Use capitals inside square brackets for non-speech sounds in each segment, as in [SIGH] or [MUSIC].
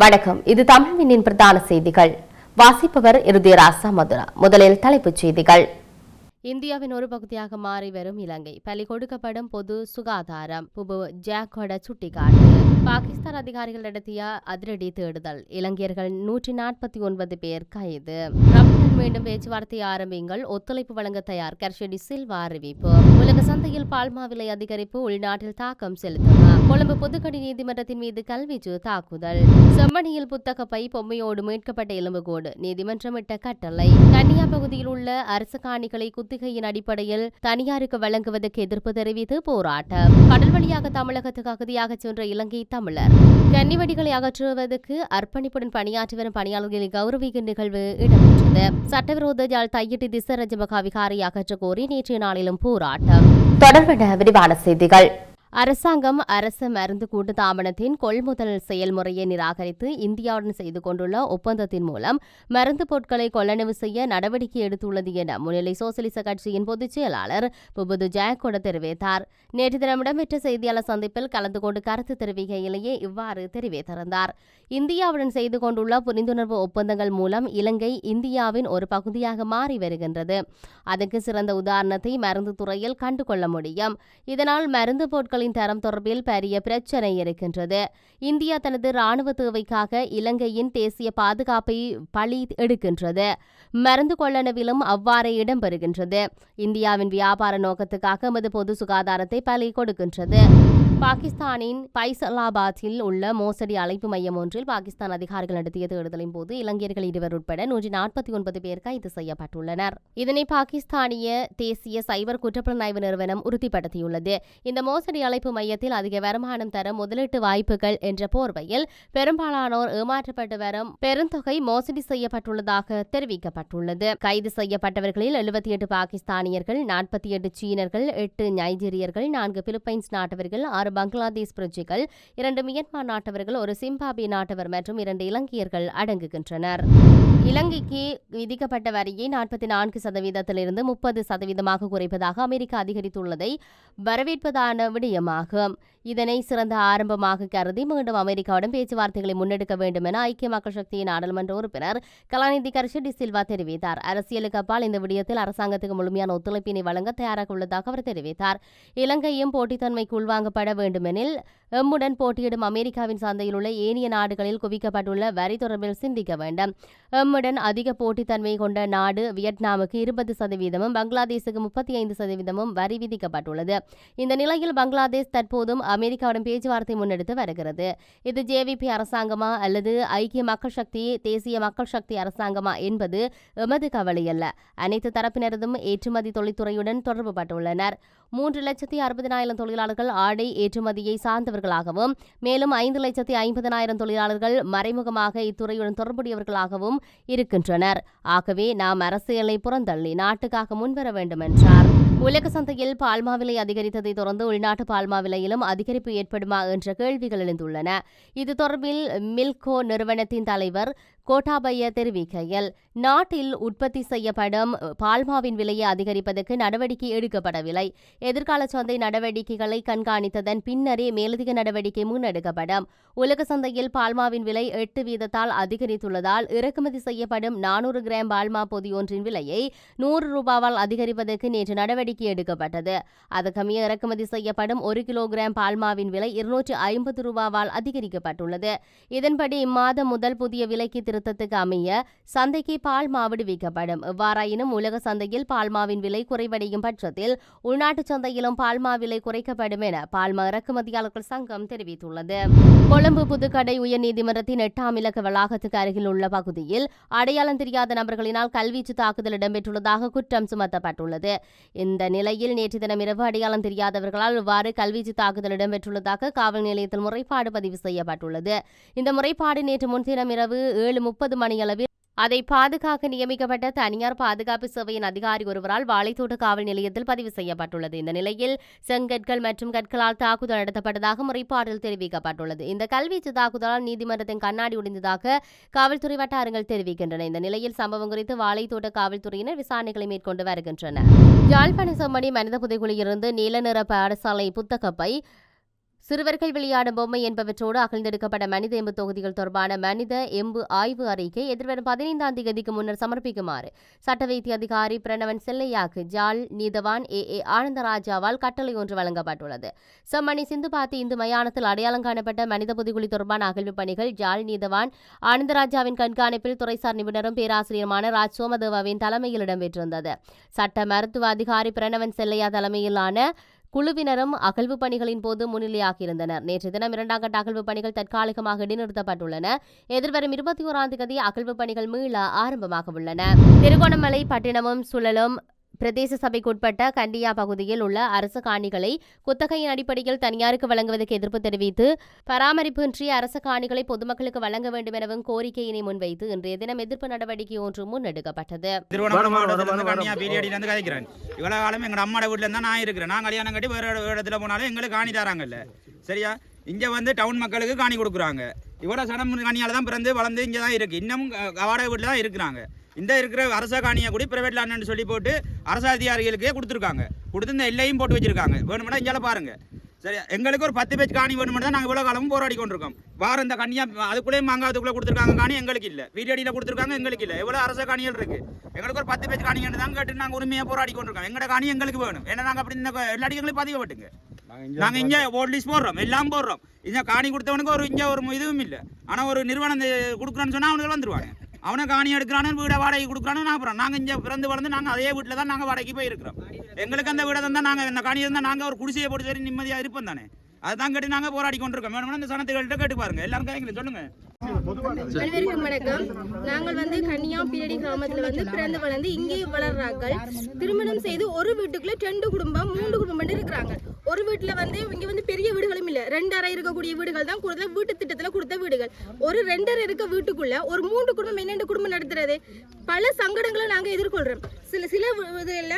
வணக்கம். இது தமிழ்வினின் பிரதான செய்திகள். வாசிப்பவர் இருதிராசா மதுரா. முதலில் தலைப்புச் செய்திகள். இந்தியாவின் ஒரு பகுதியாக மாறி வரும் இலங்கை. பலி கொடுக்கப்படும் பொது சுகாதாரம். புபு ஜாக்கோட சுட்டிக்காட்டு. பாகிஸ்தான் அதிகாரிகள் நடத்திய அதிரடி தேடுதல். இலங்கையர்கள் நூற்றி நாற்பத்தி ஒன்பது பேர் கைது. மீண்டும் பேச்சுவார்த்தை ஆரம்பிங்கள். ஒத்துழைப்பு வழங்க தயார். கர்ஷடி சில்வா அறிவிப்பு. உலக சந்தையில் பால்மா விலை அதிகரிப்பு உள்நாட்டில் தாக்கம் செலுத்துமா? கொழும்பு புதுக்கடி நீதிமன்றத்தின் மீது கல்வீச்சு தாக்குதல். செம்மணியில் புத்தக பை பொம்மையோடு மீட்கப்பட்ட எலும்புகோடு. நீதிமன்றம் இட்ட கட்டளை. கன்னியா பகுதியில் உள்ள அரசு காணிகளை குத்திகையின் அடிப்படையில் தனியாருக்கு வழங்குவதற்கு எதிர்ப்பு தெரிவித்து போராட்டம். கடல் வழியாக தமிழகத்துக்கு அகதியாக சென்ற இலங்கை தமிழர். கன்னிவடிகளை அகற்றுவதற்கு அர்ப்பணிப்புடன் பணியாற்றி வரும் பணியாளர்களை கௌரவிக்கும் நிகழ்வு இடம்பெற்றது. சட்டவிரோத ஜால் தையிட்டு திசரஜமகா விகாரை அகற்ற கோரி நேற்றைய நாளிலும் போராட்டம். தொடர்பான விரிவான செய்திகள். அரசாங்கம் அரசு மருந்து கூட்டுத்தாபனத்தின் கொள்முதல் செயல்முறையை நிராகரித்து இந்தியாவுடன் செய்து கொண்டுள்ள ஒப்பந்தத்தின் மூலம் மருந்து பொருட்களை கொள்ளளவு செய்ய நடவடிக்கை எடுத்துள்ளது என முன்னிலை சோசலிச கட்சியின் பொதுச் செயலாளர் புபுது ஜெயக்கொட தெரிவித்தார். நேற்று தினம் இடம்பெற்ற செய்தியாளர் சந்திப்பில் கலந்து கொண்டு கருத்து தெரிவிக்கையிலேயே இவ்வாறு தெரிவித்திருந்தார். இந்தியாவுடன் செய்து கொண்டுள்ள புரிந்துணர்வு ஒப்பந்தங்கள் மூலம் இலங்கை இந்தியாவின் ஒரு பகுதியாக மாறி வருகின்றது. அதற்கு சிறந்த உதாரணத்தை மருந்து துறையில் கண்டுகொள்ள முடியும். இதனால் மருந்து பொருட்களின் தரம் தொடர்பில் பெரிய பிரச்சனை இருக்கின்றது. இந்தியா தனது ராணுவ தேவைக்காக இலங்கையின் தேசிய பாதுகாப்பை பழி எடுக்கின்றது. மருந்து கொள்ளளவிலும் அவ்வாறே இடம்பெறுகின்றது. இந்தியாவின் வியாபார நோக்கத்துக்காக எமது பொது சுகாதாரத்தை பலி கொடுக்கின்றது. பாகிஸ்தானின் பைசலாபாத்தில் உள்ள மோசடி அழைப்பு மையம் ஒன்றில் பாகிஸ்தான் அதிகாரிகள் நடத்திய தேடுதலின் போது இலங்கையர்கள் இருவர் உட்பட நூற்றி நாற்பத்தி ஒன்பது பேர் கைது செய்யப்பட்டுள்ளனர். இதனை பாகிஸ்தானிய தேசிய சைபர் குற்றப்புலனாய்வு நிறுவனம் உறுதிப்படுத்தியுள்ளது. இந்த மோசடி அழைப்பு மையத்தில் அதிக வருமானம் தர முதலீட்டு வாய்ப்புகள் என்ற போர்வையில் பெரும்பாலானோர் ஏமாற்றப்பட்டு வரும் பெருந்தொகை மோசடி செய்யப்பட்டுள்ளதாக தெரிவிக்கப்பட்டுள்ளது. கைது செய்யப்பட்டவர்களில் எழுபத்தி எட்டு பாகிஸ்தானியர்கள் நாற்பத்தி எட்டு சீனர்கள் எட்டு நைஜீரியர்கள் நான்கு பிலிப்பைன்ஸ் நாட்டவர்கள் ஆறு ஆறு பங்களாதேஷ் பிரஜைகள். இரண்டு மியன்மார் நாட்டவர்கள் ஒரு சிம்பாபி நாட்டவர் மற்றும் இரண்டு இலங்கையர்கள் அடங்குகின்றனர். இலங்கைக்கு விதிக்கப்பட்ட வரியை நாற்பத்தி நான்கு சதவீதத்திலிருந்து முப்பது சதவீதமாக குறைப்பதாக அமெரிக்கா அதிகரித்துள்ளதை வரவேற்பதான விடயமாகும். இதனை சிறந்த ஆரம்பமாக கருதி மீண்டும் அமெரிக்காவுடன் பேச்சுவார்த்தைகளை முன்னெடுக்க வேண்டும் என ஐக்கிய மக்கள் சக்தியின் நாடாளுமன்ற உறுப்பினர் கலாநிதி கர்ஷடி சில்வா தெரிவித்தார். அரசியலுக்கு அப்பால் இந்த விடயத்தில் அரசாங்கத்துக்கு முழுமையான ஒத்துழைப்பினை வழங்க தயாராக உள்ளதாக அவர் தெரிவித்தார். இலங்கையும் போட்டித்தன்மைக்கு உள்வாங்கப்பட வேண்டுமெனில் எம்முடன் போட்டியிடும் அமெரிக்காவின் சந்தையில் உள்ள ஏனைய நாடுகளில் குவிக்கப்பட்டுள்ள வரி தொடர்பில் சிந்திக்க வேண்டும். எம்முடன் அதிக போட்டித்தன்மை கொண்ட நாடு வியட்நாமுக்கு இருபது சதவீதமும் பங்களாதேஷுக்கு முப்பத்தி ஐந்து சதவீதமும் வரி விதிக்கப்பட்டுள்ளது. இந்த நிலையில் பங்களாதேஷ் தற்போதும் அமெரிக்காவுடன் பேச்சுவார்த்தை முன்னெடுத்து வருகிறது. இது ஜேவிபி அரசாங்கமா அல்லது ஐக்கிய மக்கள் சக்தி தேசிய மக்கள் சக்தி அரசாங்கமா என்பது எமது கவலையல்ல அனைத்து தரப்பினரதும் ஏற்றுமதி தொழில்துறையுடன் தொடர்புபட்டுள்ளனர். மூன்று லட்சத்தி அறுபதினாயிரம் தொழிலாளர்கள் ஆடை ஏற்றுமதியை சார்ந்தவர்களாகவும் மேலும் ஐந்து லட்சத்தி ஐம்பதனாயிரம் தொழிலாளர்கள் மறைமுகமாக இத்துறையுடன் தொடர்புடையவர்களாகவும் இருக்கின்றனர். ஆகவே நாம் அரசியலை புறந்தள்ளி நாட்டுக்காக முன்வர வேண்டும் என்றார் உலக சந்தையில் பால்மா விலை அதிகரித்ததை தொடர்ந்து உள்நாட்டு பால்மா விலையிலும் அதிகரிப்பு ஏற்படுமா என்ற கேள்விகள் எழுந்துள்ளன. இது தொடர்பில் மில்கோ நிறுவனத்தின் தலைவர் கோட்டாபய தெரிவிக்கையில் நாட்டில் உற்பத்தி செய்யப்படும் பால்மாவின் விலையை அதிகரிப்பதற்கு நடவடிக்கை எடுக்கப்படவில்லை. எதிர்கால சந்தை நடவடிக்கைகளை கண்காணித்ததன் பின்னரே மேலதிக அதிக நடவடிக்கை முன்னெடுக்கப்படும். உலக சந்தையில் பால்மாவின் விலை எட்டு வீதத்தால் அதிகரித்துள்ளதால் இறக்குமதி செய்யப்படும் நானூறு கிராம் பால்மா பொதியொன்றின் விலையை நூறு ரூபாவால் அதிகரிப்பதற்கு நேற்று நடவடிக்கை எடுக்கப்பட்டது. அதற்கமைய இறக்குமதி செய்யப்படும் ஒரு கிலோகிராம் பால்மாவின் விலை இருநூற்று ஐம்பது ரூபாவால் அதிகரிக்கப்பட்டுள்ளது. இதன்படி இம்மாதம் முதல் புதிய விலைக்கு திருத்தத்துக்கு அமைய சந்தைக்கு பால்மா விடுவிக்கப்படும். எவ்வாறாயினும் உலக சந்தையில் பால்மாவின் விலை குறைவடையும் பட்சத்தில் உள்நாட்டு சந்தையிலும் பால்மா விலை குறைக்கப்படும் என பால்மா இறக்குமதியாளர்கள் சங்கம் தெரிவித்துள்ளது. கொழும்பு புதுக்கடை உயர்நீதிமன்றத்தின் எட்டாம் இலக்க வளாகத்துக்கு அருகில் உள்ள பகுதியில் அடையாளம் தெரியாத நபர்களினால் கல்வீச்சு தாக்குதல் இடம்பெற்றுள்ளதாக குற்றம் சுமத்தப்பட்டுள்ளது. இந்த நிலையில் நேற்று தினம் இரவு அடையாளம் தெரியாதவர்களால் இவ்வாறு கல்வீச்சு தாக்குதல் இடம்பெற்றுள்ளதாக காவல் நிலையத்தில் முறைப்பாடு பதிவு செய்யப்பட்டுள்ளது. இந்த முறைப்பாடு நேற்று முன்தினம் இரவு ஏழு முப்பது மணியளவில் அதை பாதுகாக்க நியமிக்கப்பட்ட தனியார் பாதுகாப்பு சேவையின் அதிகாரி ஒருவரால் வாழைத்தோட்ட காவல் நிலையத்தில் பதிவு செய்யப்பட்டுள்ளது. இந்த நிலையில் செங்கற்கள் மற்றும் கற்களால் தாக்குதல் நடத்தப்பட்டதாக முறைப்பாட்டில் தெரிவிக்கப்பட்டுள்ளது. இந்த கல்வீச்சு தாக்குதலால் நீதிமன்றத்தின் கண்ணாடி உடைந்ததாக காவல்துறை வட்டாரங்கள் தெரிவிக்கின்றன. இந்த நிலையில் சம்பவம் குறித்து வாழைத்தோட்ட காவல்துறையினர் விசாரணைகளை மேற்கொண்டு வருகின்றனர். யாழ்ப்பாண செம்மணி மனித புதைக்குழியிலிருந்து நீல நிற பாடசாலை புத்தகப்பை சிறுவர்கள் விளையாடும் பொம்மை என்பவற்றோடு அகழ்ந்தெடுக்கப்பட்ட மனித எம்பு தொகுதிகள் தொடர்பான மனித எம்பு ஆய்வு அறிக்கை எதிர்வரும் பதினைந்தாம் தேதிக்கு முன்னர் சமர்ப்பிக்குமாறு. சட்ட வைத்திய அதிகாரி பிரணவன் செல்லையாக்கு ஜால் நீதவான் ஏ ஏ ஆனந்தராஜாவால் கட்டளை ஒன்று வழங்கப்பட்டுள்ளது. செம்மணி சிந்துபாத்தி இந்து மயானத்தில் அடையாளம் காணப்பட்ட மனித புதுகுழி தொடர்பான அகழ்வு பணிகள் ஜால் நீதவான் ஆனந்தராஜாவின் கண்காணிப்பில் துறைசார் நிபுணரும் பேராசிரியருமான ராஜ் சோமதேவாவின் தலைமையில் இடம்பெற்றிருந்தது. சட்ட மருத்துவ அதிகாரி பிரணவன் செல்லையா தலைமையிலான குழுவினரும் அகழ்வு பணிகளின் போது முன்னிலையாகியிருந்தனர். நேற்று தினம் இரண்டாம் கட்ட அகழ்வு பணிகள் தற்காலிகமாக இடைநிறுத்தப்பட்டுள்ளன. எதிர்வரும் இருபத்தி ஓராம் தேதி அகழ்வு பணிகள் மீள ஆரம்பமாக உள்ளன திருகோணமலை பட்டினமும் சுழலும் பிரதேச சபைக்குட்பட்ட கண்டியா பகுதியில் உள்ள அரசு காணிகளை குத்தகையின் அடிப்படையில் தனியாருக்கு வழங்குவதற்கு எதிர்ப்பு தெரிவித்து பராமரிப்பின்றி அரசு காணிகளை பொதுமக்களுக்கு வழங்க வேண்டும் எனவும் கோரிக்கையினை முன்வைத்து இன்றைய தினம் எதிர்ப்பு நடவடிக்கை ஒன்று முன்னெடுக்கப்பட்டது. இவ்வளவு காலம் எங்க அம்மாட வீட்டுல இருந்தா நான் இருக்கிறேன். நான் கல்யாணம் கட்டி வேற ஒரு இடத்துல போனாலும் எங்களுக்கு காணி தராங்கல்ல. சரியா? இங்க வந்து டவுன் மக்களுக்கு காணி கொடுக்குறாங்க. இவ்வளவு சனம் காணியால தான் பிறந்து வளர்ந்து இங்க தான் இருக்கு. இன்னமும் வாடகை வீட்டுல தான் இருக்கிறாங்க. இந்த இருக்கிற அரச காணியை கூட பிரைவேட் லேண்ட்னு சொல்லி போட்டு அரசு அதிகாரிகளுக்கே கொடுத்துருக்காங்க. கொடுத்து இந்த எல்லையும் போட்டு வச்சிருக்காங்க. வேணுமெண்டா இங்கே பாருங்க. சரி எங்களுக்கு ஒரு பத்து பேஜ் காணி வேணுமெண்டா தான் நாங்கள் இவ்வளோ காலமும் போராடி கொண்டிருக்கோம். வார இந்த கனியா அதுக்குள்ளேயும் மாங்காத்துக்குள்ளே கொடுத்துருக்காங்க காணி எங்களுக்கு இல்லை. வீடியடியில் கொடுத்துருக்காங்க எங்களுக்கு இல்லை. எவ்வளோ அரச காணிகள் இருக்கு. எங்களுக்கு ஒரு பத்து பேஜ் காணின்னு தான் கேட்டு நாங்கள் உரிமையாக போராடி கொண்டிருக்கோம். எங்களோட காணி எங்களுக்கு வேணும். ஏன்னா நாங்கள் அப்படி இந்த எல்லா எங்களுக்கு பதிக்கப்பட்டுங்க நாங்கள் இங்கே போர்ட்லிஸ் போடுறோம். எல்லாம் போடுறோம். இங்கே காணி கொடுத்தவனுக்கு ஒரு இங்கே ஒரு இதுவும் இல்லை. ஆனால் ஒரு நிறுவனம் கொடுக்குறான்னு சொன்னால் அவனுக்கு வந்துருவாங்க அவனை காணி எடுக்கிறானு வீடை வாடகை கொடுக்குறானு நான் அப்புறம். நாங்கள் இங்கே பிறந்து வளர்ந்து நாங்கள் அதே வீட்டில் தான் நாங்கள் வாடகைக்கு போய் இருக்கிறோம் எங்களுக்கு அந்த வீடை தான் நாங்கள் இந்த காணி இருந்தால் நாங்கள் ஒரு குடிசையை போட்டு சரி நிம்மதியாக இருப்போம் தானே. அதுதான் கேட்டு நாங்கள் போராடி கொண்டிருக்கோம். வேணும்னா இந்த சனத்துகள்கிட்ட கேட்டு பாருங்க. எல்லாரும் கேட்குறேன் சொல்லுங்க. அனைவருக்கும் வணக்கம். நாங்கள் வந்து கன்னியா பீரடி கிராமத்துல வந்து பிறந்து வளர்ந்து இங்கே வளர்றார்கள். திருமணம் செய்து ஒரு வீட்டுக்குள்ள ரெண்டு குடும்பம் மூன்று குடும்பம் இருக்கிறாங்க. ஒரு வீட்டுல வந்து இங்க வந்து பெரிய வீடுகளும் இல்ல. ரெண்டு அறை இருக்கக்கூடிய வீடுகள் தான் கொடுத்த வீட்டு திட்டத்துல கொடுத்த வீடுகள். ஒரு ரெண்டரை இருக்க வீட்டுக்குள்ள ஒரு மூன்று குடும்பம் என்னென்ன குடும்பம் நடத்துறது? பல சங்கடங்களை நாங்க எதிர்கொள்றோம். சில சில இதுல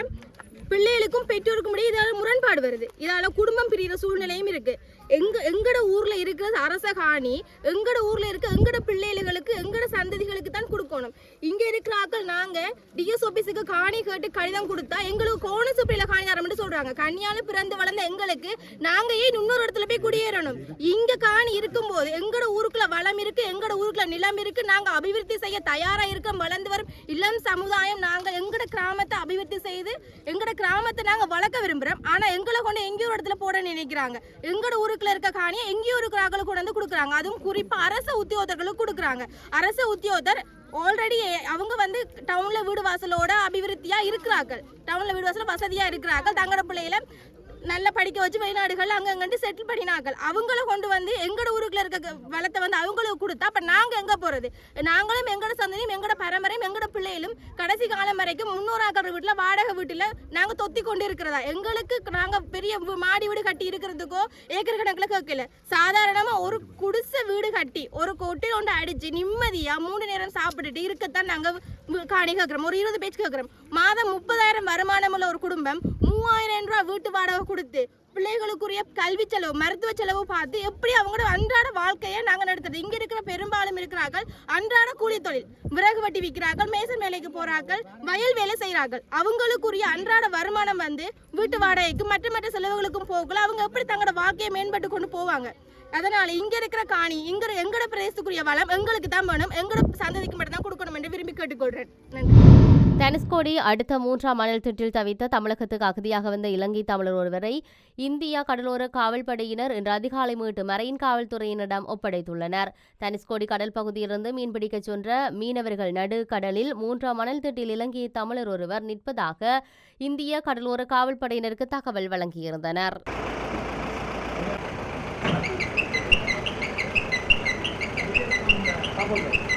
பிள்ளைகளுக்கும் பெற்றோருக்கும் இடையே இதால முரண்பாடு வருது. இதால குடும்பம் பிரிகிற சூழ்நிலையும் இருக்கு. எங்க எங்கட ஊர்ல இருக்கிற அரச காணி எங்கட ஊர்ல இருக்க எங்கட பிள்ளைகளுக்கு எங்கட சந்ததிகளுக்கு தான் கொடுக்கணும். இங்க இருக்கிற ஆக்கள் நாங்க டிஎஸ் ஆபீஸுக்கு காணி கேட்டு கடிதம் கொடுத்தா எங்களுக்கு கோணசுப்பையில காணி தரம்னு சொல்றாங்க. கன்னியால பிறந்து வளர்ந்த எங்களுக்கு நாங்க ஏன் இன்னொரு இடத்துல போய் குடியேறணும்? இங்க காணி இருக்கும்போது எங்கட ஊருக்குள்ள வளம் இருக்கு எங்கட ஊருக்குள்ள நிலம் இருக்கு நாங்க அபிவிருத்தி செய்ய தயாரா இருக்க வளர்ந்து வரும் இளம் சமுதாயம் நாங்க எங்கட கிராமத்தை அபிவிருத்தி செய்து எங்கட கிராமத்தை நாங்க வளர்க்க விரும்புறோம். ஆனா எங்களை கொண்டு எங்கேயோ ஒரு இடத்துல போட நினைக்கிறாங்க. எங்கட வீட்டுக்குள்ள இருக்க காணியை எங்கேயோ இருக்கிற கொண்டு வந்து கொடுக்குறாங்க. அதுவும் குறிப்பாக அரசு உத்தியோகர்களுக்கு கொடுக்குறாங்க. அரசு உத்தியோகர் ஆல்ரெடி அவங்க வந்து டவுன்ல வீடு வாசலோட அபிவிருத்தியா இருக்கிறார்கள். டவுன்ல வீடு வாசல வசதியா இருக்கிறார்கள். தங்கட பிள்ளைகளை நல்லா படிக்க வச்சு வெளிநாடுகள் அங்கங்கண்டு செட்டில் பண்ணினார்கள். அவங்கள கொண்டு வந்து எங்களோட ஊருக்குள்ள இருக்க வளத்தை வந்து அவங்களுக்கு கொடுத்தா அப்போ நாங்கள் எங்கே போகிறது நாங்களும் எங்களோட சந்தனையும் எங்களோட பரம்பரையும் எங்களோட பிள்ளைகளும் கடைசி காலம் வரைக்கும் முன்னோராக்கிற வீட்டில் வாடகை வீட்டில் நாங்கள் தொத்தி கொண்டு இருக்கிறதா எங்களுக்கு நாங்கள் பெரிய மாடி வீடு கட்டி இருக்கிறதுக்கோ ஏக்கர் கணக்கில் கேட்கல. சாதாரணமாக ஒரு குடிசை வீடு கட்டி ஒரு கொட்டை ஒன்று அடிச்சு நிம்மதியாக மூணு நேரம் சாப்பிட்டுட்டு இருக்கத்தான் நாங்கள் காணி கேட்குறோம். ஒரு இருபது பேச்சு கேட்குறோம். மாதம் முப்பதாயிரம் வருமானம் உள்ள ஒரு குடும்பம் மூவாயிரம் ரூபாய் வீட்டு வாடகை கொடுத்து பிள்ளைகளுக்குரிய கல்வி செலவு மருத்துவ செலவு பார்த்து எப்படி அவங்களோட அன்றாட வாழ்க்கையை நாங்கள் நடத்துறது? இங்க இருக்கிற பெரும்பாலும் இருக்கிறார்கள் அன்றாட கூலி தொழில். விறகு வெட்டி விற்கிறார்கள் மேசன் வேலைக்கு போறார்கள் வயல் வேலை செய்கிறார்கள். அவங்களுக்குரிய அன்றாட வருமானம் வந்து வீட்டு வாடகைக்கு மற்ற மற்ற செலவுகளுக்கும் போகல. அவங்க எப்படி தங்களோட வாழ்க்கையை மேம்பட்டு கொண்டு போவாங்க? அதனால இங்க இருக்கிற காணி இங்க எங்கட பிரதேசத்துக்குரிய வளம் எங்களுக்கு தான் வேணும். எங்கட சந்ததிக்கு மட்டும் தான் கொடுக்கணும் என்று விரும்பி கேட்டுக்கொள்றேன். நன்றி. தனுஷ்கோடி அடுத்த மூன்றாம் மணல் திட்டில் தவித்த தமிழகத்துக்கு அகதியாக வந்த இலங்கை தமிழர் ஒருவரை இந்தியா கடலோர காவல்படையினர் இன்று அதிகாலை மீட்டு மரைன் காவல்துறையினரிடம் ஒப்படைத்துள்ளனர். தனுஷ்கோடி கடல் பகுதியிலிருந்து மீன்பிடிக்கச் சென்ற மீனவர்கள் நடு கடலில் மூன்றாம் மணல் திட்டில் இலங்கை தமிழர் ஒருவர் நிற்பதாக இந்திய கடலோர காவல்படையினருக்கு தகவல் வழங்கியிருந்தனர். இலங்கையின்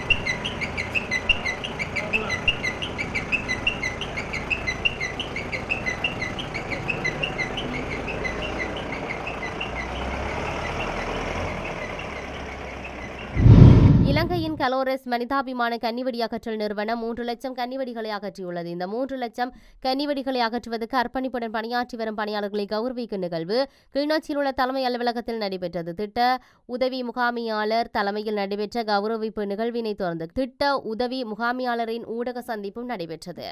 டலோரஸ் மனிதாபிமான கன்னிவெடி அகற்றல் நிறுவனம் மூன்று லட்சம் கன்னிவெடிகளை அகற்றியுள்ளது இந்த மூன்று லட்சம் கன்னிவெடிகளை அகற்றுவதற்கு அர்ப்பணிப்புடன் பணியாற்றி வரும் பணியாளர்களை கௌரவிக்கும் நிகழ்வு கிளிநொச்சியில் உள்ள தலைமை அலுவலகத்தில் நடைபெற்றது திட்ட உதவி முகாமியாளர் தலைமையில் நடைபெற்ற கௌரவிப்பு நிகழ்வினை தொடர்ந்து திட்ட உதவி முகாமியாளரின் ஊடக சந்திப்பும் நடைபெற்றது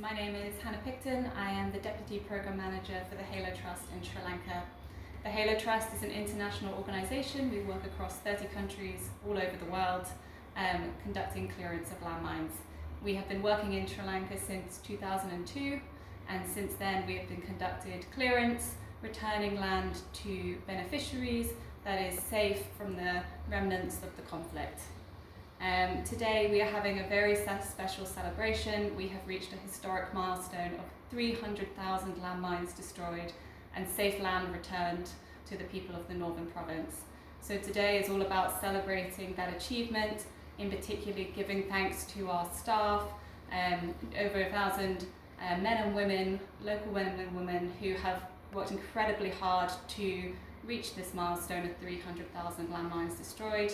My name is Hannah Picton. I am the Deputy Manager for the Halo Trust in Sri Lanka. The Halo Trust is an international organisation. We work across 30 countries all over the world um, conducting clearance of landmines. We have been working in Sri Lanka since 2002 and since then we have been conducted clearance, returning land to beneficiaries that is safe from the remnants of the conflict. Um, today we are having a very special celebration. We have reached a historic milestone of 300,000 landmines destroyed and safe land returned to the people of the Northern Province. So today is all about celebrating that achievement, in particular giving thanks to our staff, um, over a thousand uh, men and women, local men and women who have worked incredibly hard to reach this milestone of 300,000 landmines destroyed.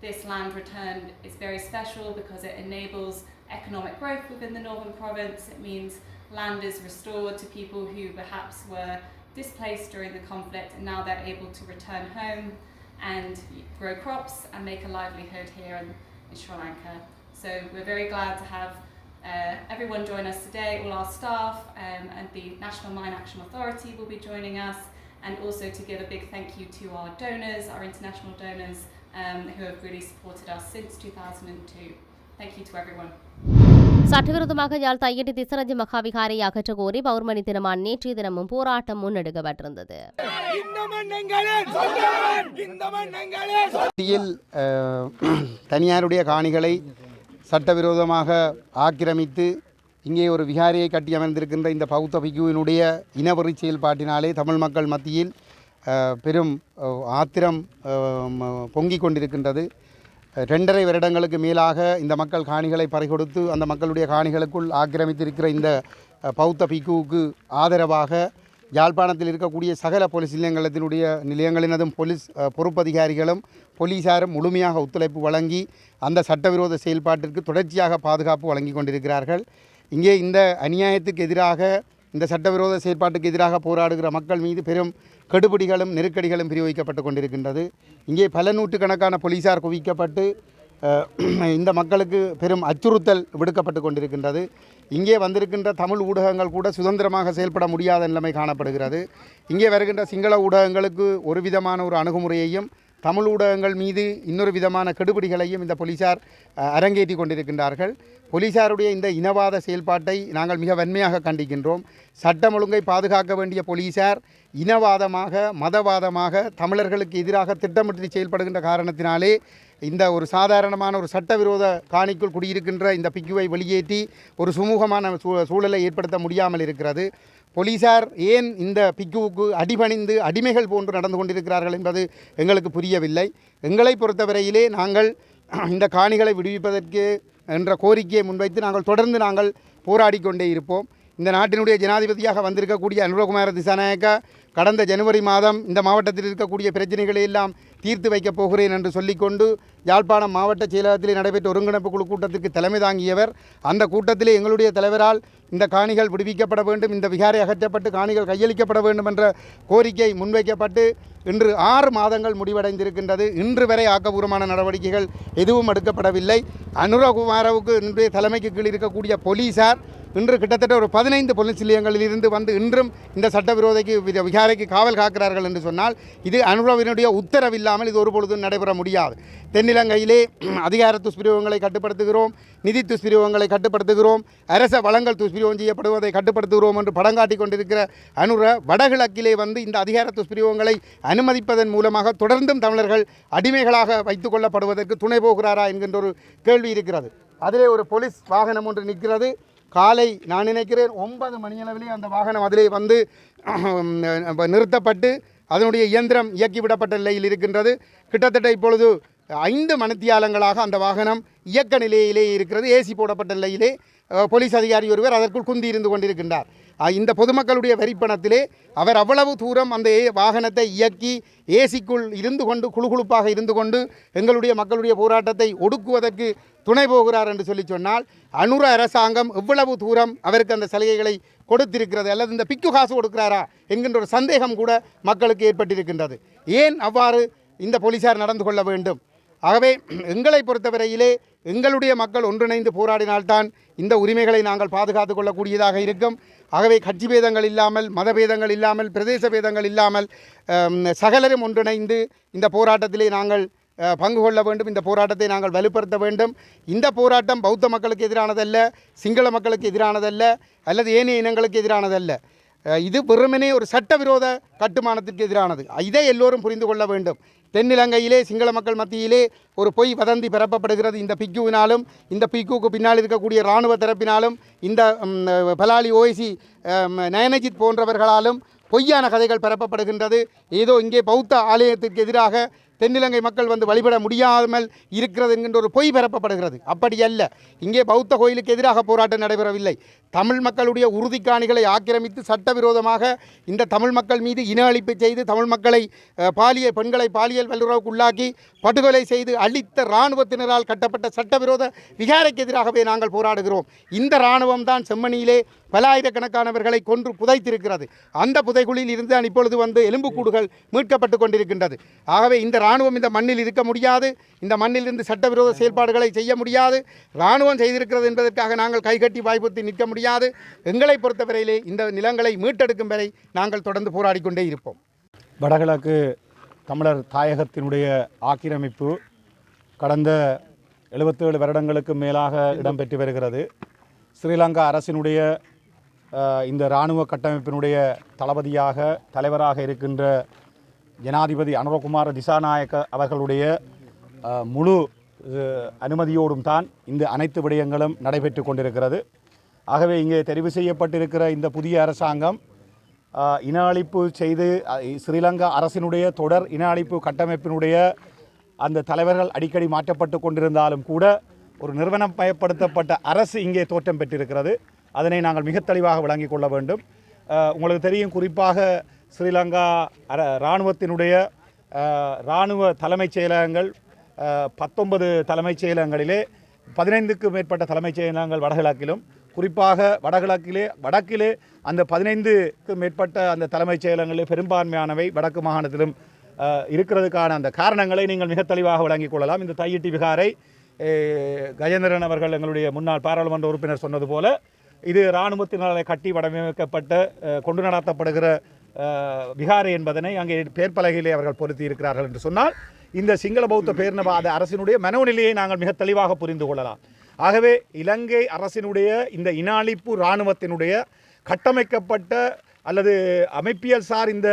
This land return is very special because it enables economic growth within the Northern Province. It means land is restored to people who perhaps were displaced during the conflict and now they're able to return home and grow crops and make a livelihood here Sri Lanka. So we're very glad to have uh, everyone join us today, all our staff um, and the National Mine Action Authority will be joining us and also to give a big thank you to our donors, our international donors um, who have really supported us since 2002. Thank you to everyone. சட்டவிரோதமாக யாழ் தையட்டி திசரஜ மகாவிகாரை அகற்ற கோரி பௌர்மணி தினமான நேற்றைய தினமும் போராட்டம் முன்னெடுக்கப்பட்டிருந்தது [CLEARS THROAT] தனியாருடைய காணிகளை சட்டவிரோதமாக ஆக்கிரமித்து இங்கே ஒரு விகாரியை கட்டி அமர்ந்திருக்கின்ற இந்த பௌத்த பிக்குவினுடைய இனவெறி செயல்பாட்டினாலே தமிழ் மக்கள் மத்தியில் பெரும் ஆத்திரம் பொங்கிக் கொண்டிருக்கின்றது. ரெண்டரை வருடங்களுக்கு மேலாக இந்த மக்கள் காணிகளை பறிகொடுத்து அந்த மக்களுடைய காணிகளுக்குள் ஆக்கிரமித்திருக்கிற இந்த பௌத்த பிக்குவுக்கு ஆதரவாக யாழ்ப்பாணத்தில் இருக்கக்கூடிய சகல போலீஸ் நிலையங்களத்தினுடைய நிலையங்களினதும் போலீஸ் பொறுப்பதிகாரிகளும் போலீசாரும் முழுமையாக ஒத்துழைப்பு வழங்கி அந்த சட்டவிரோத செயல்பாட்டிற்கு தொடர்ச்சியாக பாதுகாப்பு வழங்கி கொண்டிருக்கிறார்கள். இங்கே இந்த அநியாயத்துக்கு எதிராக இந்த சட்டவிரோத செயல்பாட்டுக்கு எதிராக போராடுகிற மக்கள் மீது பெரும் கெடுபிடிகளும் நெருக்கடிகளும் பிரயோகிக்கப்பட்டு கொண்டிருக்கின்றது. இங்கே பல நூற்றுக்கணக்கான போலீசார் குவிக்கப்பட்டு இந்த மக்களுக்கு பெரும் அச்சுறுத்தல் விடுக்கப்பட்டு கொண்டிருக்கின்றது. இங்கே வந்திருக்கின்ற தமிழ் ஊடகங்கள் கூட சுதந்திரமாக செயல்பட முடியாத நிலைமை காணப்படுகிறது. இங்கே வருகின்ற சிங்கள ஊடகங்களுக்கு ஒரு விதமான ஒரு அணுகுமுறையையும் தமிழ் ஊடகங்கள் மீது இன்னொரு விதமான கெடுபிடிகளையும் இந்த போலீசார் அரங்கேற்றி கொண்டிருக்கின்றார்கள். போலீசாருடைய இந்த இனவாத செயல்பாட்டை நாங்கள் மிக வன்மையாக கண்டிக்கின்றோம். சட்டம் ஒழுங்கை பாதுகாக்க வேண்டிய போலீசார் இனவாதமாக மதவாதமாக தமிழர்களுக்கு எதிராக திட்டமிட்டு செயல்படுகின்ற காரணத்தினாலே இந்த ஒரு சாதாரணமான ஒரு சட்டவிரோத காணிக்குள் குடியிருக்கின்ற இந்த பிக்குவை வெளியேற்றி ஒரு சுமூகமான சூ- சூழலை ஏற்படுத்த முடியாமல் இருக்கிறது. போலீசார் ஏன் இந்த பிக்குவுக்கு அடிபணிந்து அடிமைகள் போன்று நடந்து கொண்டிருக்கிறார்கள் என்பது எங்களுக்கு புரியவில்லை. எங்களை பொறுத்தவரையிலே நாங்கள் இந்த காணிகளை விடுவிப்பதற்கு என்ற கோரிக்கையை முன்வைத்து நாங்கள் தொடர்ந்து நாங்கள் போராடி கொண்டே இருப்போம். இந்த நாட்டினுடைய ஜனாதிபதியாக வந்திருக்கக்கூடிய அனுரகுமார திசாநாயக்கா கடந்த ஜனவரி மாதம் இந்த மாவட்டத்தில் இருக்கக்கூடிய பிரச்சனைகளை எல்லாம் தீர்த்து வைக்கப் போகிறேன் என்று சொல்லிக்கொண்டு யாழ்ப்பாணம் மாவட்ட செயலகத்தில் நடைபெற்ற ஒருங்கிணைப்பு குழு கூட்டத்திற்கு தலைமை தாங்கியவர். அந்த கூட்டத்திலே எங்களுடைய தலைவரால் இந்த காணிகள் விடுவிக்கப்பட வேண்டும் இந்த விகாரை அகற்றப்பட்டு காணிகள் கையளிக்கப்பட வேண்டும் என்ற கோரிக்கை முன்வைக்கப்பட்டு இன்று ஆறு மாதங்கள் முடிவடைந்திருக்கின்றது. இன்று வரை ஆக்கபூர்வமான நடவடிக்கைகள் எதுவும் எடுக்கப்படவில்லை. அனுரகுமாரவுக்கு இன்றைய தலைமைக்கு கீழ் இருக்கக்கூடிய போலீசார் இன்று கிட்டத்தட்ட ஒரு பதினைந்து போலீஸ் நிலையங்களில் இருந்து வந்து இன்றும் இந்த சட்டவிரோதைக்கு விகாரைக்கு காவல் காக்கிறார்கள் என்று சொன்னால் இது அனுபவினுடைய உத்தரவில்லாமல் இது ஒருபொழுதும் நடைபெற முடியாது. தென்னிலங்கையிலே [CLEARS THROAT] அதிகார துஷ்பிரயோகங்களை கட்டுப்படுத்துகிறோம் நிதி துஷ்பிரயோகங்களை கட்டுப்படுத்துகிறோம் அரச வளங்கள் துஷ்பிரயோகம் செய்யப்படுவதை கட்டுப்படுத்துகிறோம் என்று படம் காட்டிக் கொண்டிருக்கிற அனுர வடகிழக்கிலே வந்து இந்த அதிகார துஷ்பிரயோகங்களை அனுமதிப்பதன் மூலமாக தொடர்ந்தும் தமிழர்கள் அடிமைகளாக வைத்துக் கொள்ளப்படுவதற்கு துணை போகிறாரா என்கின்ற ஒரு கேள்வி இருக்கிறது. அதிலே ஒரு போலீஸ் வாகனம் ஒன்று நிற்கிறது. காலை நான் நினைக்கிறேன் ஒன்பது மணியளவிலே அந்த வாகனம் அதிலே வந்து நிறுத்தப்பட்டு அதனுடைய இயந்திரம் இயக்கிவிடப்பட்ட நிலையில் இருக்கின்றது. கிட்டத்தட்ட இப்பொழுது ஐந்து மணித்தியாலங்களாக அந்த வாகனம் இயக்க நிலையிலே இருக்கிறது. ஏசி போடப்பட்ட நிலையிலே போலீஸ் அதிகாரி ஒருவர் அதற்குள் குந்தி இருந்து கொண்டிருக்கின்றார். இந்த பொதுமக்களுடைய வரிப்பணத்திலே அவர் அவ்வளவு தூரம் அந்த ஏ- வாகனத்தை இயக்கி ஏசிக்குள் இருந்து கொண்டு குழுகுழுப்பாக இருந்து கொண்டு எங்களுடைய மக்களுடைய போராட்டத்தை ஒடுக்குவதற்கு துணை போகிறார் என்று சொல்லி சொன்னால் அனுர அரசாங்கம் எவ்வளவு தூரம் அவருக்கு அந்த சலுகைகளை கொடுத்திருக்கிறது அல்லது இந்த பிக்கு காசு கொடுக்கிறாரா என்கின்ற ஒரு சந்தேகம் கூட மக்களுக்கு ஏற்பட்டிருக்கின்றது. ஏன் அவ்வாறு இந்த போலீசார் நடந்து கொள்ள வேண்டும்? ஆகவே எங்களை பொறுத்தவரையிலே எங்களுடைய மக்கள் ஒன்றிணைந்து போராடினால்தான் இந்த உரிமைகளை நாங்கள் பாதுகாத்து கொள்ளக்கூடியதாக இருக்கும். ஆகவே கட்சி பேதங்கள் இல்லாமல் மதபேதங்கள் இல்லாமல் பிரதேச பேதங்கள் இல்லாமல் சகலரும் ஒன்றிணைந்து இந்த போராட்டத்திலே நாங்கள் பங்கு கொள்ள வேண்டும். இந்த போராட்டத்தை நாங்கள் வலுப்படுத்த வேண்டும். இந்த போராட்டம் பௌத்த மக்களுக்கு எதிரானதல்ல சிங்கள மக்களுக்கு எதிரானதல்ல அல்லது ஏனைய இனங்களுக்கு எதிரானதல்ல. இது வெறுமனே ஒரு சட்டவிரோத கட்டுமானத்திற்கு எதிரானது. இதை எல்லோரும் புரிந்து கொள்ள வேண்டும். தென்னிலங்கையிலே சிங்கள மக்கள் மத்தியிலே ஒரு பொய் வதந்தி பரப்பப்படுகிறது. இந்த பிக்குவினாலும் இந்த பிக்குவுக்கு பின்னால் இருக்கக்கூடிய இராணுவ தரப்பினாலும் இந்த பலாலி ஓய்சி நயனஜித் போன்றவர்களாலும் பொய்யான கதைகள் பரப்பப்படுகின்றது. ஏதோ இங்கே பௌத்த ஆலயத்திற்கு எதிராக தென்னிலங்கை மக்கள் வந்து வழிபட முடியாமல் இருக்கிறது என்கின்ற ஒரு பொய் பரப்பப்படுகிறது. அப்படி அல்ல இங்கே பௌத்த கோயிலுக்கு எதிராக போராட்டம் நடைபெறவில்லை. தமிழ் மக்களுடைய உறுதிக்காணிகளை ஆக்கிரமித்து சட்டவிரோதமாக இந்த தமிழ் மக்கள் மீது இன அழிப்பு செய்து தமிழ் மக்களை பாலியல் பெண்களை பாலியல் வல்லுறவுக்கு உள்ளாக்கி படுகொலை செய்து அழித்த இராணுவத்தினரால் கட்டப்பட்ட சட்டவிரோத விகாரைக்கு எதிராகவே நாங்கள் போராடுகிறோம். இந்த இராணுவம் தான் செம்மணியிலே பலாயிரக்கணக்கானவர்களை கொன்று புதைத்திருக்கிறது. அந்த புதைகுழியில் இருந்து தான் இப்பொழுது வந்து எலும்புக்கூடுகள் மீட்கப்பட்டு கொண்டிருக்கின்றது. ஆகவே இந்த இராணுவம் இந்த மண்ணில் இருக்க முடியாது. இந்த மண்ணில் இருந்து சட்டவிரோத செயல்பாடுகளை செய்ய முடியாது. இராணுவம் செய்திருக்கிறது என்பதற்காக நாங்கள் கைகட்டி வாய்ப்புத்தி நிற்க முடியாது. எங்களை பொறுத்தவரையிலே இந்த நிலங்களை மீட்டெடுக்கும் வரை நாங்கள் தொடர்ந்து போராடி கொண்டே இருப்போம். வடகிழக்கு தமிழர் தாயகத்தினுடைய ஆக்கிரமிப்பு கடந்த எழுபத்தேழு வருடங்களுக்கு மேலாக இடம்பெற்று வருகிறது. ஸ்ரீலங்கா அரசினுடைய இந்த இராணுவ கட்டமைப்பினுடைய தளபதியாக தலைவராக இருக்கின்ற ஜனாதிபதி அனுரகுமார திசாநாயக்க அவர்களுடைய முழு அனுமதியோடும் தான் இந்த அனைத்து விடயங்களும் நடைபெற்று கொண்டிருக்கிறது. ஆகவே இங்கே தெரிவு செய்யப்பட்டிருக்கிற இந்த புதிய அரசாங்கம் இன அழிப்பு செய்து ஸ்ரீலங்கா அரசினுடைய தொடர் இன அழிப்பு கட்டமைப்பினுடைய அந்த தலைவர்கள் அடிக்கடி மாற்றப்பட்டு கொண்டிருந்தாலும் கூட ஒரு நிறுவனம் பயப்படுத்தப்பட்ட அரசு இங்கே தோற்றம் பெற்றிருக்கிறது. அதனை நாங்கள் மிக தெளிவாக விளங்கிக் கொள்ள வேண்டும். உங்களுக்கு தெரியும் குறிப்பாக ஸ்ரீலங்கா இராணுவத்தினுடைய இராணுவ தலைமைச் செயலகங்கள் பத்தொன்பது தலைமைச் செயலகங்களிலே பதினைந்துக்கு மேற்பட்ட தலைமைச் செயலகங்கள் வடகிழக்கிலும் குறிப்பாக வடகிழக்கிலே வடக்கிலே அந்த பதினைந்துக்கு மேற்பட்ட அந்த தலைமைச் செயலங்களில் பெரும்பான்மையானவை வடக்கு மாகாணத்திலும் இருக்கிறதுக்கான அந்த காரணங்களை நீங்கள் மிக தெளிவாக வழங்கிக் கொள்ளலாம். இந்த தையிட்டி விகாரை கஜேந்திரன் அவர்கள் எங்களுடைய முன்னாள் பாராளுமன்ற உறுப்பினர் சொன்னது போல இது இராணுவத்தினாலே கட்டி வடிவமைக்கப்பட்ட கொண்டு நடத்தப்படுகிற அஹ், விகாரை என்பதனை அங்கே பேர்பலகையிலே அவர்கள் பொருத்தி இருக்கிறார்கள் என்று சொன்னால் இந்த சிங்கள பௌத்த பேரினவாத அரசினுடைய மனோநிலையை நாங்கள் மிக தெளிவாக புரிந்து கொள்ளலாம். ஆகவே இலங்கை அரசினுடைய இந்த இனாளிப்பு இராணுவத்தினுடைய கட்டமைக்கப்பட்ட அல்லது அமைப்பியல் சார் இந்த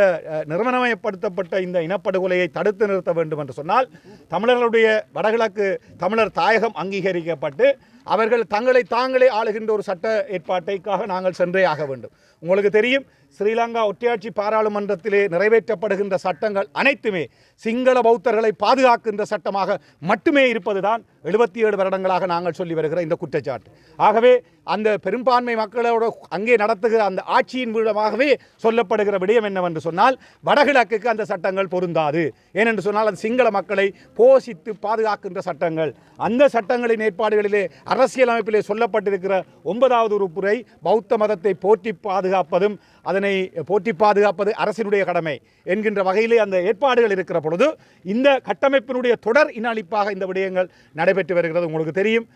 நிறுவனமயப்படுத்தப்பட்ட இந்த இனப்படுகொலையை தடுத்து நிறுத்த வேண்டும் என்று சொன்னால் தமிழர்களுடைய வடகிழக்கு தமிழர் தாயகம் அங்கீகரிக்கப்பட்டு அவர்கள் தங்களை தாங்களே ஆளுகின்ற ஒரு சட்ட ஏற்பாட்டைக்காக நாங்கள் சென்றே ஆக வேண்டும். உங்களுக்கு தெரியும் ஸ்ரீலங்கா ஒற்றையாட்சி பாராளுமன்றத்திலே நிறைவேற்றப்படுகின்ற சட்டங்கள் அனைத்துமே சிங்கள பௌத்தர்களை பாதுகாக்கின்ற சட்டமாக மட்டுமே இருப்பதுதான் எழுபத்தி ஏழு வருடங்களாக நாங்கள் சொல்லி வருகிற இந்த குற்றச்சாட்டு. ஆகவே அந்த பெரும்பான்மை மக்களோட அங்கே நடத்துகிற அந்த ஆட்சியின் மூலமாகவே சொல்லப்படுகிற விடயம் என்னவென்று சொன்னால் வடகிழக்குக்கு அந்த சட்டங்கள் பொருந்தாது. ஏனென்று சொன்னால் அது சிங்கள மக்களை போஷித்து பாதுகாக்கின்ற சட்டங்கள். அந்த சட்டங்களின் ஏற்பாடுகளிலே அரசியலமைப்பிலே சொல்லப்பட்டிருக்கிற ஒன்பதாவது உறுப்புரை பௌத்த மதத்தை போற்றி பாதுகாப்பதும் அதனை போற்றி பாதுகாப்பது அரசினுடைய கடமை என்கின்ற வகையிலே அந்த ஏற்பாடுகள் இருக்கிற பொழுது இந்த கட்டமைப்பினுடைய தொடர் இனழிப்பாக இந்த விடயங்கள் நடைபெற்று வருகிறது. உங்களுக்கு தெரியும்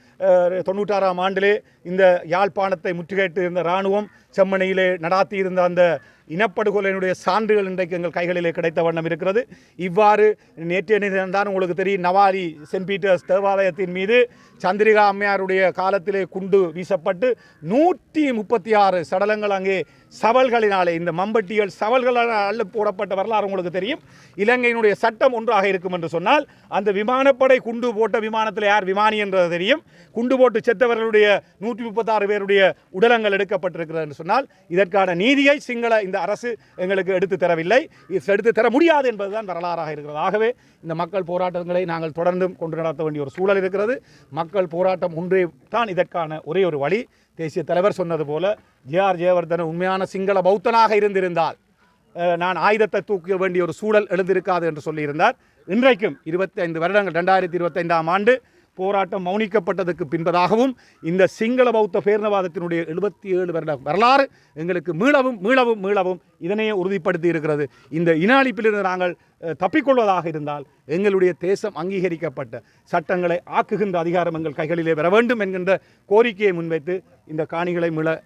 தொண்ணூற்றாறாம் ஆண்டிலே இந்த யாழ்ப்பாணத்தை முற்றுகையிட்டு இருந்த இராணுவம் செம்மணியிலே நடாத்தி இருந்த அந்த இனப்படுகொலையினுடைய சான்றுகள் இன்றைக்கு எங்கள் கைகளிலே கிடைத்த வண்ணம் இருக்கிறது. இவ்வாறு நேற்றைய தினம்தான் உங்களுக்கு தெரியும் நவாரி சென்ட் பீட்டர்ஸ் தேவாலயத்தின் மீது சந்திரிகா அம்மையாருடைய காலத்திலே குண்டு வீசப்பட்டு நூற்றி முப்பத்தி ஆறு சடலங்கள் அங்கே சவல்களினாலே இந்த மம்பட்டிகள் சவல்களால் அள்ளு போடப்பட்ட வரலாறு உங்களுக்கு தெரியும். இலங்கையினுடைய சட்டம் ஒன்றாக இருக்கும் என்று சொன்னால் அந்த விமானப்படை குண்டு போட்ட விமானத்தில் யார் விமானி என்றது தெரியும். குண்டு போட்டு செத்தவர்களுடைய நூற்றி முப்பத்தாறு பேருடைய உடலங்கள் எடுக்கப்பட்டிருக்கிறது என்று சொன்னால் இதற்கான நீதியை சிங்கள இந்த அரசு எங்களுக்கு எடுத்து தரவில்லை. இது எடுத்து தர முடியாது என்பதுதான் வரலாறாக இருக்கிறது. ஆகவே இந்த மக்கள் போராட்டங்களை நாங்கள் தொடர்ந்தும் கொண்டு நடத்த வேண்டிய ஒரு சூழல் இருக்கிறது. மக்கள் போராட்டம் ஒன்றே தான் இதற்கான ஒரே ஒரு வழி. தேசிய தலைவர் சொன்னது போல ஜே ஆர் ஜெயவர்தன உண்மையான சிங்கள பௌத்தனாக இருந்திருந்தால் நான் ஆயுதத்தை தூக்க வேண்டிய ஒரு சூழல் எழுந்திருக்காது என்று சொல்லியிருந்தார். இன்றைக்கும் இருபத்தி ஐந்து வருடங்கள் ரெண்டாயிரத்தி இருபத்தைந்தாம் ஆண்டு போராட்டம் மௌனிக்கப்பட்டதுக்கு பின்பதாகவும் இந்த சிங்கள பௌத்த பேரினவாதத்தினுடைய எழுபத்தி ஏழு வருட வரலாறு எங்களுக்கு மீளவும் மீளவும் மீளவும் இதனையே உறுதிப்படுத்தி இருக்கிறது. இந்த இன அழிப்பிலிருந்து நாங்கள் தப்பிக்கொள்வதாக இருந்தால் எங்களுடைய தேசம் அங்கீகரிக்கப்பட்ட சட்டங்களை ஆக்குகின்ற அதிகாரம் எங்கள் கைகளிலே வர வேண்டும் என்கின்ற கோரிக்கையை முன்வைத்து இந்த காணிகளை மிள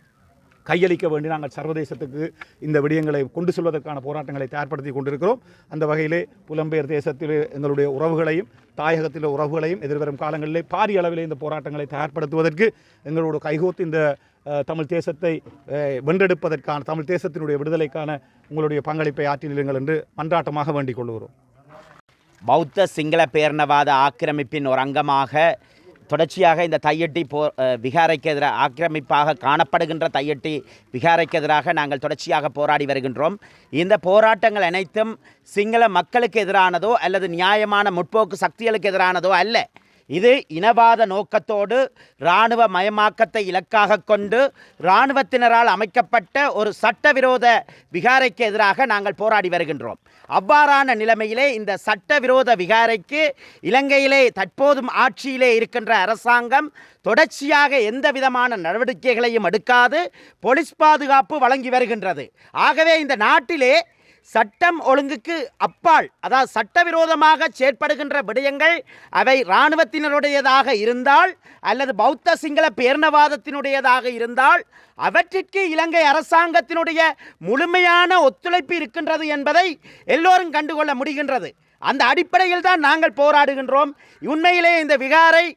கையளிக்க வேண்டி நாங்கள் சர்வதேசத்துக்கு இந்த விடயங்களை கொண்டு செல்வதற்கான போராட்டங்களை தயார்படுத்தி கொண்டிருக்கிறோம். அந்த வகையிலே புலம்பெயர் தேசத்தில் எங்களுடைய உறவுகளையும் தாயகத்தில் உறவுகளையும் எதிர்வரும் காலங்களிலே பாரிய அளவிலே இந்த போராட்டங்களை தயார்படுத்துவதற்கு எங்களோட கைகோத்து இந்த தமிழ் தேசத்தை வென்றெடுப்பதற்கான தமிழ் தேசத்தினுடைய விடுதலைக்கான உங்களுடைய பங்களிப்பை ஆற்றினீர்கள் என்று மன்றாட்டமாக வேண்டிக் கொள்கிறோம். பௌத்த சிங்கள பேரணவாத ஆக்கிரமிப்பின் ஒரு அங்கமாக தொடர்ச்சியாக இந்த தையட்டி போ விகாரைக்கு எதிராக ஆக்கிரமிப்பாக காணப்படுகின்ற தையட்டி விகாரைக்கு எதிராக நாங்கள் தொடர்ச்சியாக போராடி வருகின்றோம். இந்த போராட்டங்கள் அனைத்தும் சிங்கள மக்களுக்கு எதிரானதோ அல்லது நியாயமான முற்போக்கு சக்திகளுக்கு எதிரானதோ அல்ல. இது இனவாத நோக்கத்தோடு இராணுவ மயமாக்கத்தை இலக்காக கொண்டு இராணுவத்தினரால் அமைக்கப்பட்ட ஒரு சட்டவிரோத விகாரைக்கு எதிராக நாங்கள் போராடி வருகின்றோம். அவ்வாறான நிலைமையிலே இந்த சட்டவிரோத விகாரைக்கு இலங்கையிலே தற்போதும் ஆட்சியிலே இருக்கின்ற அரசாங்கம் தொடர்ச்சியாக எந்த விதமான நடவடிக்கைகளையும் எடுக்காது போலீஸ் பாதுகாப்பு வழங்கி வருகின்றது. ஆகவே இந்த நாட்டிலே சட்டம் ஒழுங்குக்கு அப்பால் அதாவது சட்டவிரோதமாக செயற்படுகின்ற விடயங்கள் அவை இராணுவத்தினருடையதாக இருந்தால் அல்லது பௌத்த சிங்கள பேர்ணவாதத்தினுடையதாக இருந்தால் அவற்றிற்கு இலங்கை அரசாங்கத்தினுடைய முழுமையான ஒத்துழைப்பு இருக்கின்றது என்பதை எல்லோரும் கண்டுகொள்ள முடிகின்றது. அந்த அடிப்படையில் தான் நாங்கள் போராடுகின்றோம். உண்மையிலே இந்த விகாரை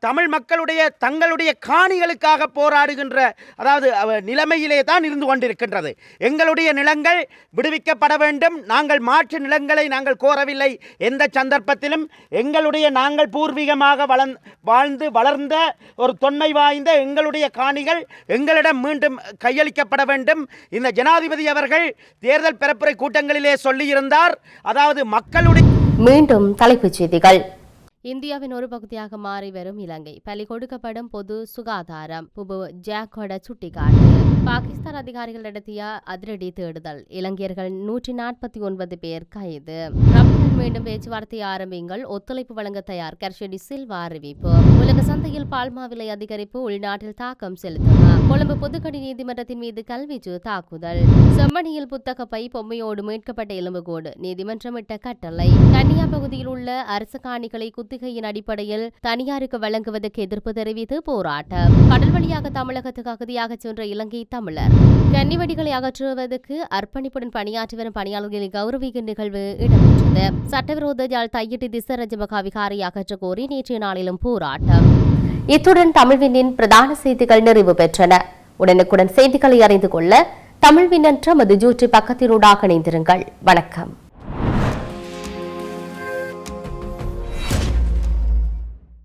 தமிழ் மக்களுடைய தங்களுடைய காணிகளுக்காக போராடுகின்ற அதாவது அவ- நிலைமையிலே தான் இருந்து கொண்டிருக்கின்றது. எங்களுடைய நிலங்கள் விடுவிக்கப்பட வேண்டும். நாங்கள் மாற்று நிலங்களை நாங்கள் கோரவில்லை. எந்த சந்தர்ப்பத்திலும் எங்களுடைய நாங்கள் பூர்வீகமாக வளந் வாழ்ந்து வளர்ந்த ஒரு தொன்மை வாய்ந்த எங்களுடைய காணிகள் எங்களிடம் மீண்டும் கையளிக்கப்பட வேண்டும். இந்த ஜனாதிபதி அவர்கள் தேர்தல் பரப்புரை கூட்டங்களிலே சொல்லியிருந்தார். அதாவது மக்களுடைய மீண்டும் தலைப்புச் செய்திகள். இந்தியாவின் ஒரு பகுதியாக மாறி வரும் இலங்கை. பலி கொடுக்கப்படும் பொது சுகாதாரம். புபு ஜாக்கோட சுட்டிக்காட்டு. பாகிஸ்தான் அதிகாரிகள் நடத்திய அதிரடி தேடுதல். இலங்கையர்கள் நூற்றி நாற்பத்தி ஒன்பது பேர் கைது. மீண்டும் பேச்சுவார்த்தை ஆரம்பிங்கள் ஒத்துழைப்பு வழங்க தயார். கர்ஷடி சில்வா அறிவிப்பு. உலக சந்தையில் பால்மா விலை அதிகரிப்பு உள்நாட்டில் தாக்கம் செலுத்தும் கொழும்பு புதுக்கடி நீதிமன்றத்தின் மீது கல்வீச்சு தாக்குதல். செம்மணியில் புத்தக பை பொம்மையோடு மீட்கப்பட்ட எலும்புகோடு நீதிமன்றம் இட்ட கட்டளை. கன்னியா பகுதியில் உள்ள அரசு காணிகளை குத்திகையின் அடிப்படையில் தனியாருக்கு வழங்குவதற்கு எதிர்ப்பு தெரிவித்து போராட்டம். கடல் வழியாக தமிழகத்துக்கு அகதியாக சென்ற இலங்கை தமிழர். கன்னிவெடிகளை அகற்றுவதற்கு அர்ப்பணிப்புடன் பணியாற்றி வரும் பணியாளர்களை கௌரவிக்கும் நிகழ்வு இடம்பெற்றது. சட்டவிரோத ஜாழ் தையிட்டு திசரஜமகா விகாரை அகற்ற கோரி நேற்றைய நாளிலும் போராட்டம். இத்துடன் தமிழ்வினின் பிரதான செய்திகள் நிறைவு பெற்றன. உடனுக்குடன் செய்திகளை அறிந்து கொள்ள தமிழ்வின் என்ற மது ஜூற்றி பக்கத்தினூடாக இணைந்திருங்கள். வணக்கம்.